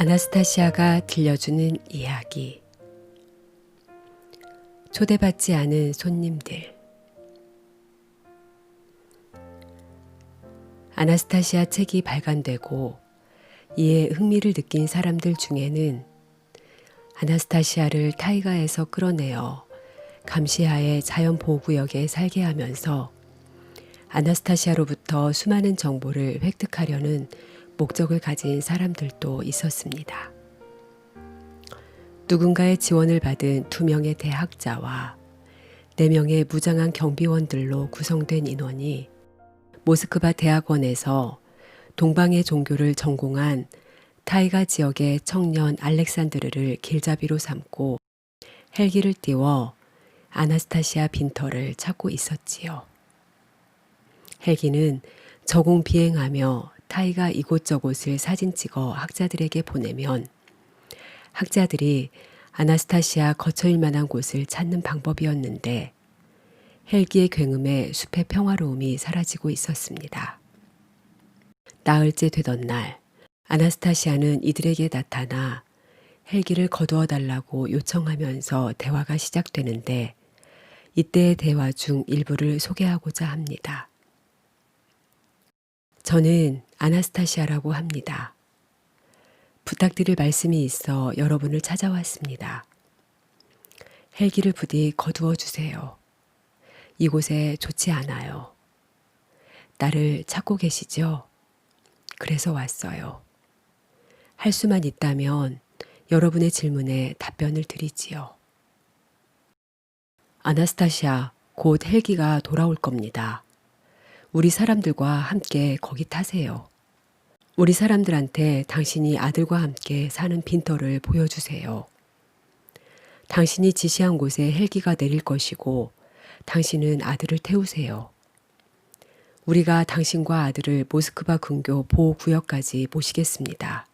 아나스타시아가 들려주는 이야기. 초대받지 않은 손님들. 아나스타시아 책이 발간되고 이에 흥미를 느낀 사람들 중에는 아나스타시아를 타이가에서 끌어내어 감시하의 자연 보호구역에 살게 하면서 아나스타시아로부터 수많은 정보를 획득하려는 목적을 가진 사람들도 있었습니다. 누군가의 지원을 받은 두 명의 대학자와 네 명의 무장한 경비원들로 구성된 인원이 모스크바 대학원에서 동방의 종교를 전공한 타이가 지역의 청년 알렉산드르를 길잡이로 삼고 헬기를 띄워 아나스타시아 빈터를 찾고 있었지요. 헬기는 저공 비행하며 타이가 이곳저곳을 사진 찍어 학자들에게 보내면 학자들이 아나스타시아 거처일 만한 곳을 찾는 방법이었는데 헬기의 굉음에 숲의 평화로움이 사라지고 있었습니다. 나흘째 되던 날 아나스타시아는 이들에게 나타나 헬기를 거두어 달라고 요청하면서 대화가 시작되는데 이때의 대화 중 일부를 소개하고자 합니다. 저는 아나스타시아라고 합니다. 부탁드릴 말씀이 있어 여러분을 찾아왔습니다. 헬기를 부디 거두어 주세요. 이곳에 좋지 않아요. 나를 찾고 계시죠? 그래서 왔어요. 할 수만 있다면 여러분의 질문에 답변을 드리지요. 아나스타시아, 곧 헬기가 돌아올 겁니다. 우리 사람들과 함께 거기 타세요. 우리 사람들한테 당신이 아들과 함께 사는 빈터를 보여주세요. 당신이 지시한 곳에 헬기가 내릴 것이고 당신은 아들을 태우세요. 우리가 당신과 아들을 모스크바 근교 보호구역까지 모시겠습니다.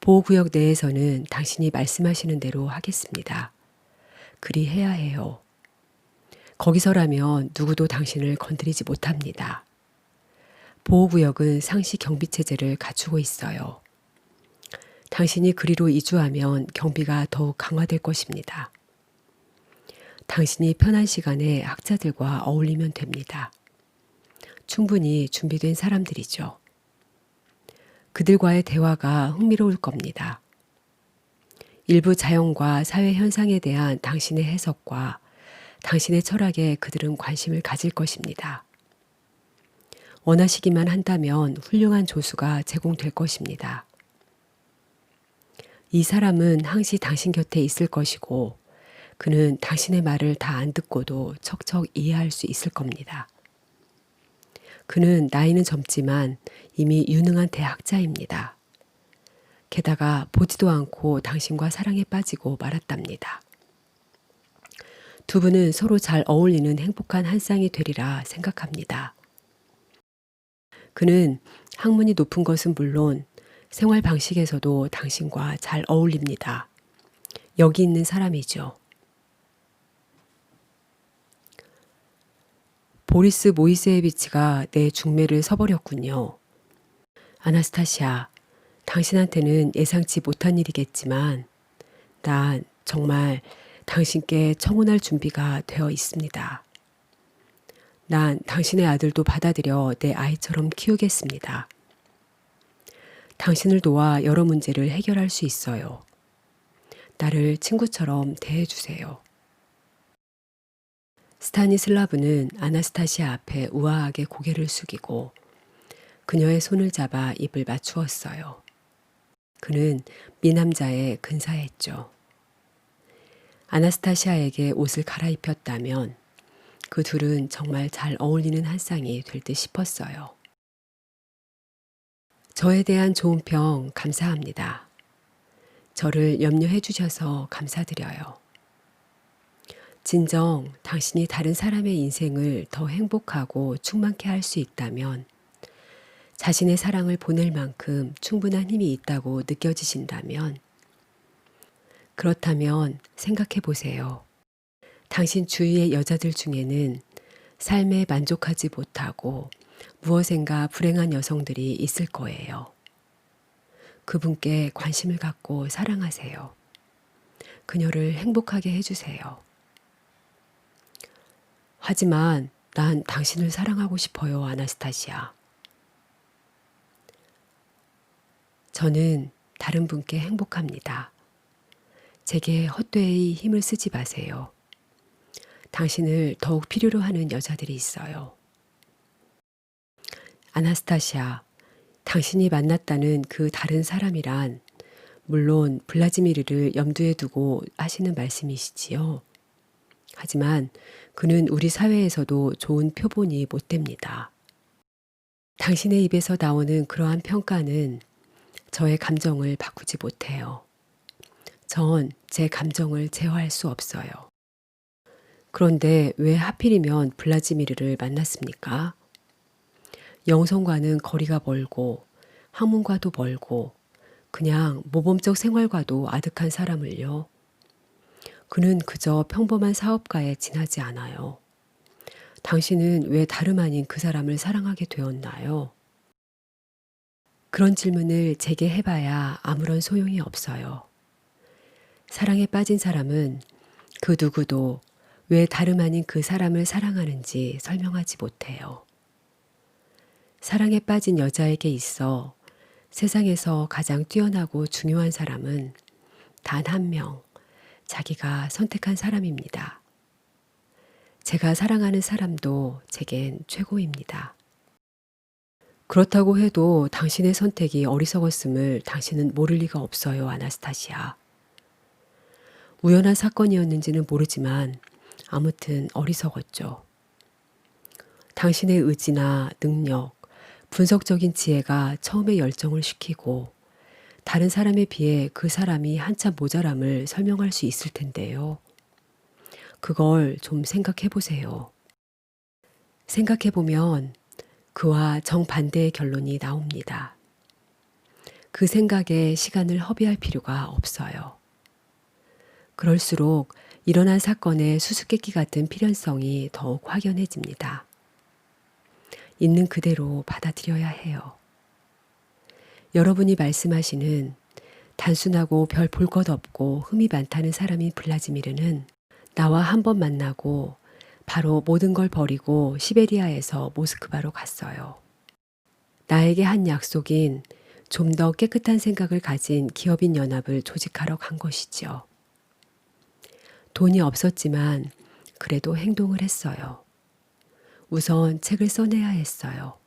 보호구역 내에서는 당신이 말씀하시는 대로 하겠습니다. 그리 해야 해요. 거기서라면 누구도 당신을 건드리지 못합니다. 보호구역은 상시 경비 체제를 갖추고 있어요. 당신이 그리로 이주하면 경비가 더욱 강화될 것입니다. 당신이 편한 시간에 학자들과 어울리면 됩니다. 충분히 준비된 사람들이죠. 그들과의 대화가 흥미로울 겁니다. 일부 자연과 사회 현상에 대한 당신의 해석과 당신의 철학에 그들은 관심을 가질 것입니다. 원하시기만 한다면 훌륭한 조수가 제공될 것입니다. 이 사람은 항시 당신 곁에 있을 것이고 그는 당신의 말을 다 안 듣고도 척척 이해할 수 있을 겁니다. 그는 나이는 젊지만 이미 유능한 대학자입니다. 게다가 보지도 않고 당신과 사랑에 빠지고 말았답니다. 두 분은 서로 잘 어울리는 행복한 한 쌍이 되리라 생각합니다. 그는 학문이 높은 것은 물론 생활 방식에서도 당신과 잘 어울립니다. 여기 있는 사람이죠. 보리스 모이세비치가 내 중매를 서버렸군요. 아나스타시아, 당신한테는 예상치 못한 일이겠지만 난 정말 당신께 청혼할 준비가 되어 있습니다. 난 당신의 아들도 받아들여 내 아이처럼 키우겠습니다. 당신을 도와 여러 문제를 해결할 수 있어요. 나를 친구처럼 대해주세요. 스타니슬라브는 아나스타시아 앞에 우아하게 고개를 숙이고 그녀의 손을 잡아 입을 맞추었어요. 그는 미남자에 근사했죠. 아나스타시아에게 옷을 갈아입혔다면 그 둘은 정말 잘 어울리는 한 쌍이 될 듯 싶었어요. 저에 대한 좋은 평 감사합니다. 저를 염려해 주셔서 감사드려요. 진정 당신이 다른 사람의 인생을 더 행복하고 충만케 할 수 있다면 자신의 사랑을 보낼 만큼 충분한 힘이 있다고 느껴지신다면 그렇다면 생각해 보세요. 당신 주위의 여자들 중에는 삶에 만족하지 못하고 무엇인가 불행한 여성들이 있을 거예요. 그분께 관심을 갖고 사랑하세요. 그녀를 행복하게 해주세요. 하지만 난 당신을 사랑하고 싶어요, 아나스타시아. 저는 다른 분께 행복합니다. 제게 헛되이 힘을 쓰지 마세요. 당신을 더욱 필요로 하는 여자들이 있어요. 아나스타시아, 당신이 만났다는 그 다른 사람이란 물론 블라지미르를 염두에 두고 하시는 말씀이시지요. 하지만 그는 우리 사회에서도 좋은 표본이 못 됩니다. 당신의 입에서 나오는 그러한 평가는 저의 감정을 바꾸지 못해요. 전 제 감정을 제어할 수 없어요. 그런데 왜 하필이면 블라지미르를 만났습니까? 영성과는 거리가 멀고 학문과도 멀고 그냥 모범적 생활과도 아득한 사람을요. 그는 그저 평범한 사업가에 지나지 않아요. 당신은 왜 다름 아닌 그 사람을 사랑하게 되었나요? 그런 질문을 제게 해봐야 아무런 소용이 없어요. 사랑에 빠진 사람은 그 누구도 왜 다름 아닌 그 사람을 사랑하는지 설명하지 못해요. 사랑에 빠진 여자에게 있어 세상에서 가장 뛰어나고 중요한 사람은 단 한 명, 자기가 선택한 사람입니다. 제가 사랑하는 사람도 제겐 최고입니다. 그렇다고 해도 당신의 선택이 어리석었음을 당신은 모를 리가 없어요, 아나스타시아. 우연한 사건이었는지는 모르지만 아무튼 어리석었죠. 당신의 의지나 능력, 분석적인 지혜가 처음에 열정을 식히고 다른 사람에 비해 그 사람이 한참 모자람을 설명할 수 있을 텐데요. 그걸 좀 생각해 보세요. 생각해 보면 그와 정반대의 결론이 나옵니다. 그 생각에 시간을 허비할 필요가 없어요. 그럴수록 일어난 사건의 수수께끼 같은 필연성이 더욱 확연해집니다. 있는 그대로 받아들여야 해요. 여러분이 말씀하시는 단순하고 별 볼 것 없고 흠이 많다는 사람인 블라지미르는 나와 한 번 만나고 바로 모든 걸 버리고 시베리아에서 모스크바로 갔어요. 나에게 한 약속인 좀 더 깨끗한 생각을 가진 기업인 연합을 조직하러 간 것이지요. 돈이 없었지만 그래도 행동을 했어요. 우선 책을 써내야 했어요.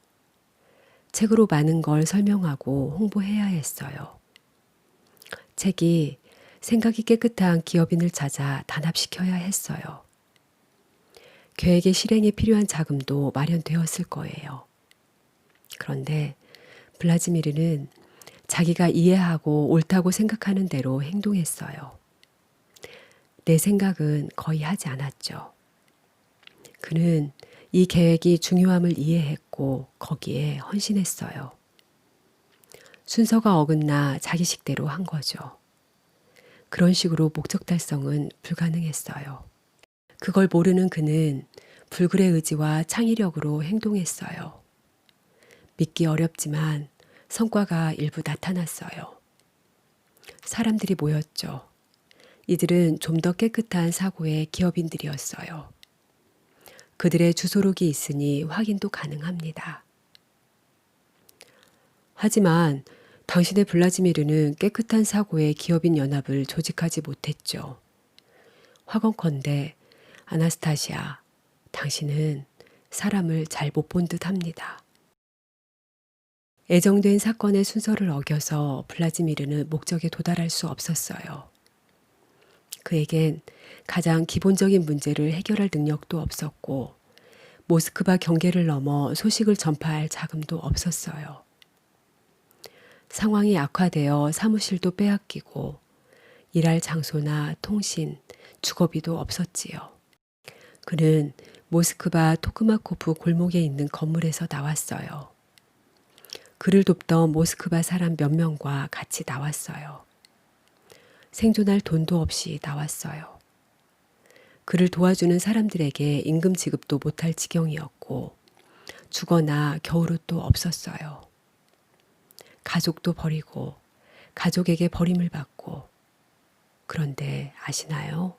책으로 많은 걸 설명하고 홍보해야 했어요. 책이 생각이 깨끗한 기업인을 찾아 단합시켜야 했어요. 계획의 실행에 필요한 자금도 마련되었을 거예요. 그런데 블라지미르는 자기가 이해하고 옳다고 생각하는 대로 행동했어요. 내 생각은 거의 하지 않았죠. 그는 이 계획이 중요함을 이해했고 거기에 헌신했어요. 순서가 어긋나 자기 식대로 한 거죠. 그런 식으로 목적 달성은 불가능했어요. 그걸 모르는 그는 불굴의 의지와 창의력으로 행동했어요. 믿기 어렵지만 성과가 일부 나타났어요. 사람들이 모였죠. 이들은 좀 더 깨끗한 사고의 기업인들이었어요. 그들의 주소록이 있으니 확인도 가능합니다. 하지만 당신의 블라지미르는 깨끗한 사고의 기업인 연합을 조직하지 못했죠. 화건컨대 아나스타시아, 당신은 사람을 잘 못 본 듯 합니다. 애정된 사건의 순서를 어겨서 블라지미르는 목적에 도달할 수 없었어요. 그에겐 가장 기본적인 문제를 해결할 능력도 없었고 모스크바 경계를 넘어 소식을 전파할 자금도 없었어요. 상황이 악화되어 사무실도 빼앗기고 일할 장소나 통신, 주거비도 없었지요. 그는 모스크바 토크마코프 골목에 있는 건물에서 나왔어요. 그를 돕던 모스크바 사람 몇 명과 같이 나왔어요. 생존할 돈도 없이 나왔어요. 그를 도와주는 사람들에게 임금 지급도 못할 지경이었고 주거나 겨울옷도 없었어요. 가족도 버리고 가족에게 버림을 받고 그런데 아시나요?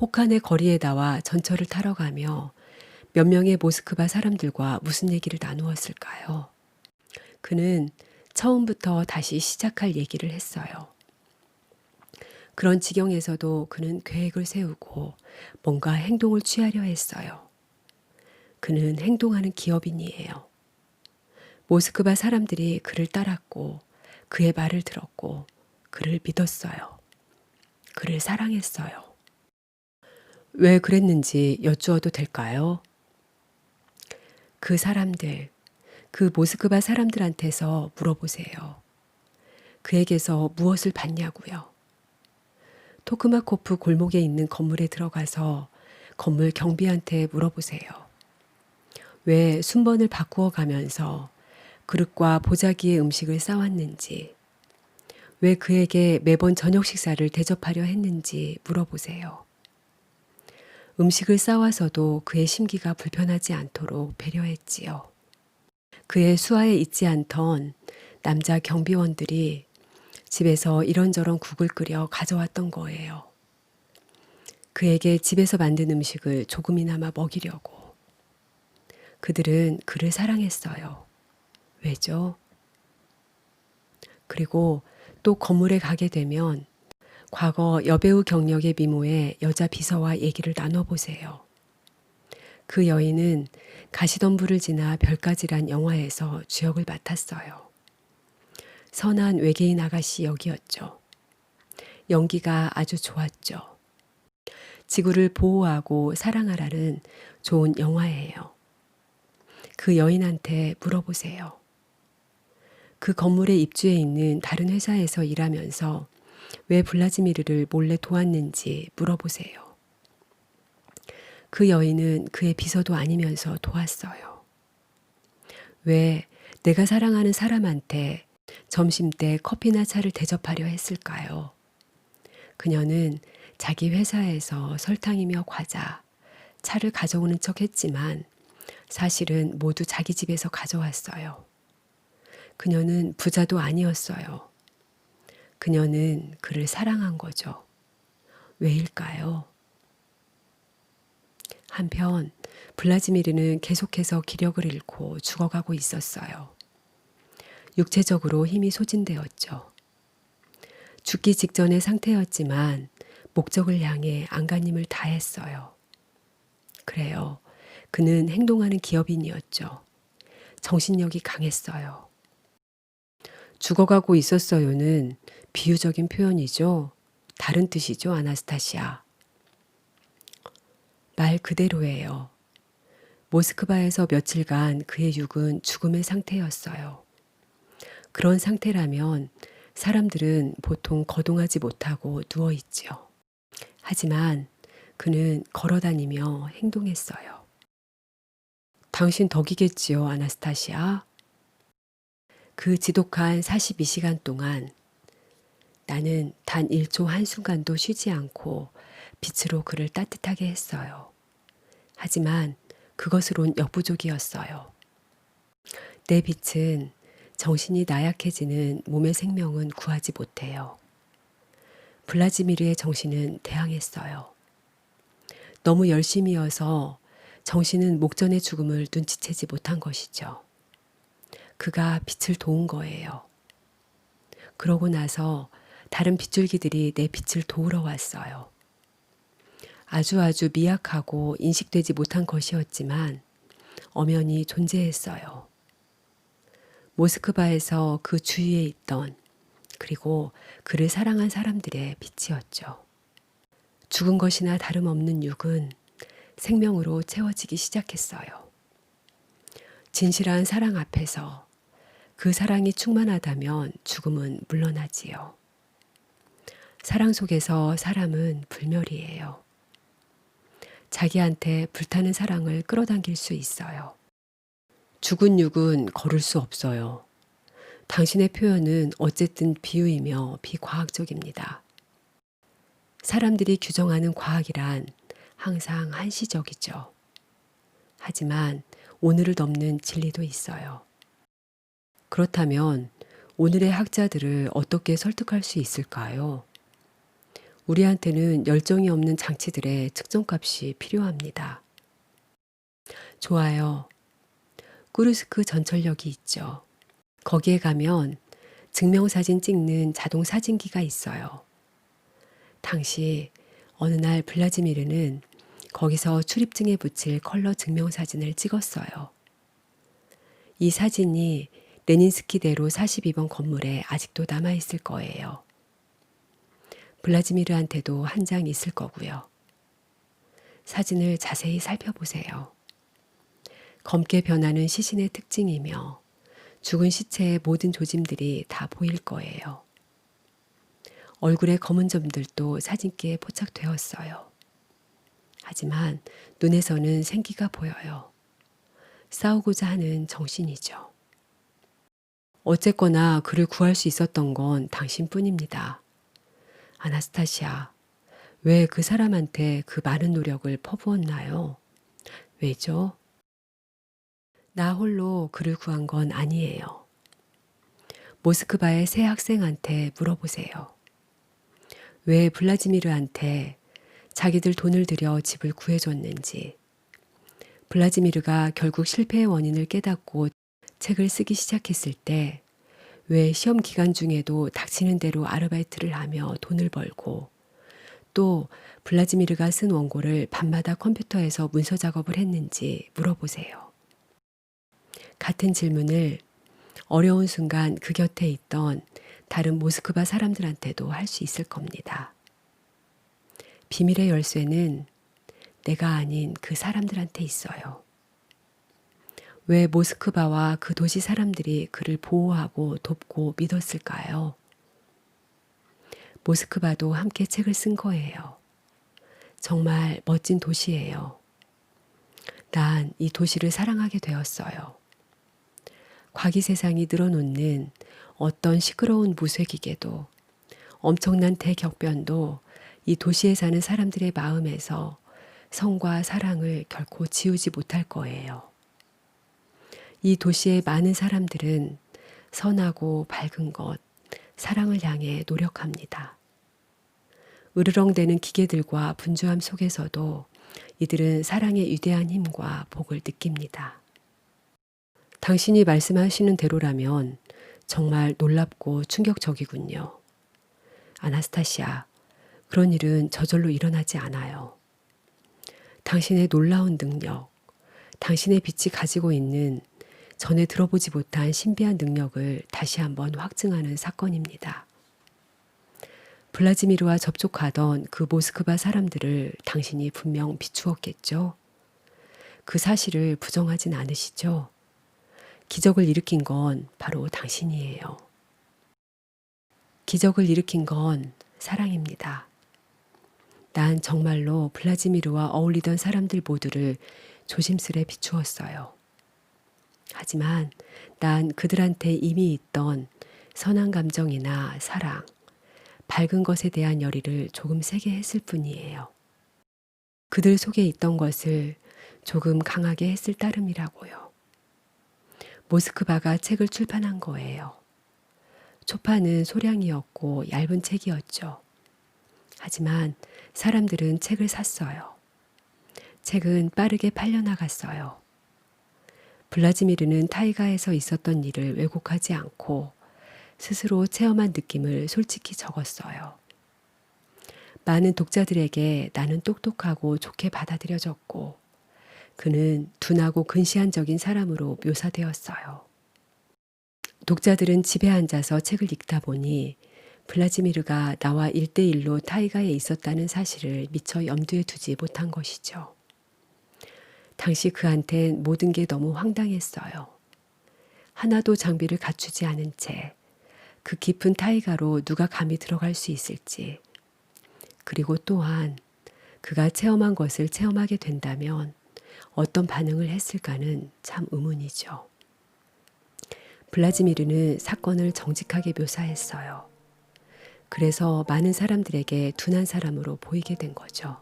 혹한의 거리에 나와 전철을 타러 가며 몇 명의 모스크바 사람들과 무슨 얘기를 나누었을까요? 그는 처음부터 다시 시작할 얘기를 했어요. 그런 지경에서도 그는 계획을 세우고 뭔가 행동을 취하려 했어요. 그는 행동하는 기업인이에요. 모스크바 사람들이 그를 따랐고 그의 말을 들었고 그를 믿었어요. 그를 사랑했어요. 왜 그랬는지 여쭈어도 될까요? 그 사람들, 그 모스크바 사람들한테서 물어보세요. 그에게서 무엇을 받냐고요. 토크마코프 골목에 있는 건물에 들어가서 건물 경비한테 물어보세요. 왜 순번을 바꾸어 가면서 그릇과 보자기의 음식을 싸왔는지, 왜 그에게 매번 저녁 식사를 대접하려 했는지 물어보세요. 음식을 싸와서도 그의 심기가 불편하지 않도록 배려했지요. 그의 수하에 있지 않던 남자 경비원들이 집에서 이런저런 국을 끓여 가져왔던 거예요. 그에게 집에서 만든 음식을 조금이나마 먹이려고. 그들은 그를 사랑했어요. 왜죠? 그리고 또 건물에 가게 되면 과거 여배우 경력의 미모의 여자 비서와 얘기를 나눠보세요. 그 여인은 가시덤불을 지나 별까지란 영화에서 주역을 맡았어요. 선한 외계인 아가씨 역이었죠. 연기가 아주 좋았죠. 지구를 보호하고 사랑하라는 좋은 영화예요. 그 여인한테 물어보세요. 그 건물에 입주해 있는 다른 회사에서 일하면서 왜 블라지미르를 몰래 도왔는지 물어보세요. 그 여인은 그의 비서도 아니면서 도왔어요. 왜 내가 사랑하는 사람한테 점심 때 커피나 차를 대접하려 했을까요? 그녀는 자기 회사에서 설탕이며 과자, 차를 가져오는 척 했지만 사실은 모두 자기 집에서 가져왔어요. 그녀는 부자도 아니었어요. 그녀는 그를 사랑한 거죠. 왜일까요? 한편 블라지미르는 계속해서 기력을 잃고 죽어가고 있었어요. 육체적으로 힘이 소진되었죠. 죽기 직전의 상태였지만 목적을 향해 안간힘을 다했어요. 그래요. 그는 행동하는 기업인이었죠. 정신력이 강했어요. 죽어가고 있었어요는 비유적인 표현이죠. 다른 뜻이죠, 아나스타시아. 말 그대로예요. 모스크바에서 며칠간 그의 육은 죽음의 상태였어요. 그런 상태라면 사람들은 보통 거동하지 못하고 누워 있지요. 하지만 그는 걸어 다니며 행동했어요. 당신 덕이겠지요, 아나스타시아. 그 지독한 42시간 동안 나는 단 1초 한순간도 쉬지 않고 빛으로 그를 따뜻하게 했어요. 하지만 그것으론 역부족이었어요. 내 빛은 정신이 나약해지는 몸의 생명은 구하지 못해요. 블라지미르의 정신은 대항했어요. 너무 열심이어서 정신은 목전의 죽음을 눈치채지 못한 것이죠. 그가 빛을 도운 거예요. 그러고 나서 다른 빗줄기들이 내 빛을 도우러 왔어요. 아주 아주 미약하고 인식되지 못한 것이었지만 엄연히 존재했어요. 모스크바에서 그 주위에 있던 그리고 그를 사랑한 사람들의 빛이었죠. 죽은 것이나 다름없는 육은 생명으로 채워지기 시작했어요. 진실한 사랑 앞에서 그 사랑이 충만하다면 죽음은 물러나지요. 사랑 속에서 사람은 불멸이에요. 자기한테 불타는 사랑을 끌어당길 수 있어요. 죽은 육은 걸을 수 없어요. 당신의 표현은 어쨌든 비유이며 비과학적입니다. 사람들이 규정하는 과학이란 항상 한시적이죠. 하지만 오늘을 넘는 진리도 있어요. 그렇다면 오늘의 학자들을 어떻게 설득할 수 있을까요? 우리한테는 열정이 없는 장치들의 측정값이 필요합니다. 좋아요. 꾸르스크 전철역이 있죠. 거기에 가면 증명사진 찍는 자동 사진기가 있어요. 당시 어느 날 블라지미르는 거기서 출입증에 붙일 컬러 증명사진을 찍었어요. 이 사진이 레닌스키대로 42번 건물에 아직도 남아있을 거예요. 블라지미르한테도 한 장 있을 거고요. 사진을 자세히 살펴보세요. 검게 변하는 시신의 특징이며 죽은 시체의 모든 조짐들이 다 보일 거예요. 얼굴의 검은 점들도 사진기에 포착되었어요. 하지만 눈에서는 생기가 보여요. 싸우고자 하는 정신이죠. 어쨌거나 그를 구할 수 있었던 건 당신뿐입니다. 아나스타시아, 왜 그 사람한테 그 많은 노력을 퍼부었나요? 왜죠? 나 홀로 그를 구한 건 아니에요. 모스크바의 새 학생한테 물어보세요. 왜 블라지미르한테 자기들 돈을 들여 집을 구해줬는지, 블라지미르가 결국 실패의 원인을 깨닫고 책을 쓰기 시작했을 때, 왜 시험 기간 중에도 닥치는 대로 아르바이트를 하며 돈을 벌고, 또 블라지미르가 쓴 원고를 밤마다 컴퓨터에서 문서 작업을 했는지 물어보세요. 같은 질문을 어려운 순간 그 곁에 있던 다른 모스크바 사람들한테도 할 수 있을 겁니다. 비밀의 열쇠는 내가 아닌 그 사람들한테 있어요. 왜 모스크바와 그 도시 사람들이 그를 보호하고 돕고 믿었을까요? 모스크바도 함께 책을 쓴 거예요. 정말 멋진 도시예요. 난 이 도시를 사랑하게 되었어요. 과기 세상이 늘어놓는 어떤 시끄러운 무쇠기계도 엄청난 대격변도 이 도시에 사는 사람들의 마음에서 성과 사랑을 결코 지우지 못할 거예요. 이 도시의 많은 사람들은 선하고 밝은 것, 사랑을 향해 노력합니다. 으르렁대는 기계들과 분주함 속에서도 이들은 사랑의 위대한 힘과 복을 느낍니다. 당신이 말씀하시는 대로라면 정말 놀랍고 충격적이군요. 아나스타시아, 그런 일은 저절로 일어나지 않아요. 당신의 놀라운 능력, 당신의 빛이 가지고 있는 전에 들어보지 못한 신비한 능력을 다시 한번 확증하는 사건입니다. 블라지미르와 접촉하던 그 모스크바 사람들을 당신이 분명 비추었겠죠? 그 사실을 부정하진 않으시죠? 기적을 일으킨 건 바로 당신이에요. 기적을 일으킨 건 사랑입니다. 난 정말로 블라지미르와 어울리던 사람들 모두를 조심스레 비추었어요. 하지만 난 그들한테 이미 있던 선한 감정이나 사랑, 밝은 것에 대한 열의를 조금 세게 했을 뿐이에요. 그들 속에 있던 것을 조금 강하게 했을 따름이라고요. 모스크바가 책을 출판한 거예요. 초판은 소량이었고 얇은 책이었죠. 하지만 사람들은 책을 샀어요. 책은 빠르게 팔려나갔어요. 블라지미르는 타이가에서 있었던 일을 왜곡하지 않고 스스로 체험한 느낌을 솔직히 적었어요. 많은 독자들에게 나는 똑똑하고 좋게 받아들여졌고 그는 둔하고 근시안적인 사람으로 묘사되었어요. 독자들은 집에 앉아서 책을 읽다 보니 블라지미르가 나와 일대일로 타이가에 있었다는 사실을 미처 염두에 두지 못한 것이죠. 당시 그한텐 모든 게 너무 황당했어요. 하나도 장비를 갖추지 않은 채 그 깊은 타이가로 누가 감히 들어갈 수 있을지, 그리고 또한 그가 체험한 것을 체험하게 된다면 어떤 반응을 했을까는 참 의문이죠. 블라지미르는 사건을 정직하게 묘사했어요. 그래서 많은 사람들에게 둔한 사람으로 보이게 된 거죠.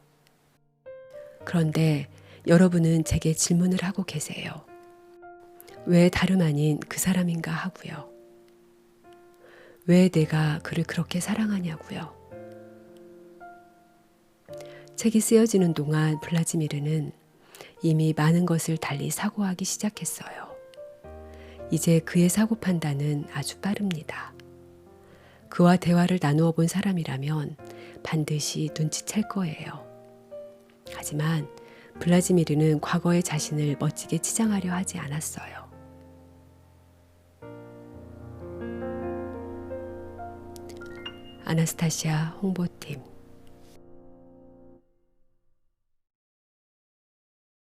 그런데 여러분은 제게 질문을 하고 계세요. 왜 다름 아닌 그 사람인가 하고요. 왜 내가 그를 그렇게 사랑하냐고요. 책이 쓰여지는 동안 블라지미르는 이미 많은 것을 달리 사고하기 시작했어요. 이제 그의 사고 판단은 아주 빠릅니다. 그와 대화를 나누어 본 사람이라면 반드시 눈치챌 거예요. 하지만 블라지미르는 과거의 자신을 멋지게 치장하려 하지 않았어요. 아나스타시아 홍보팀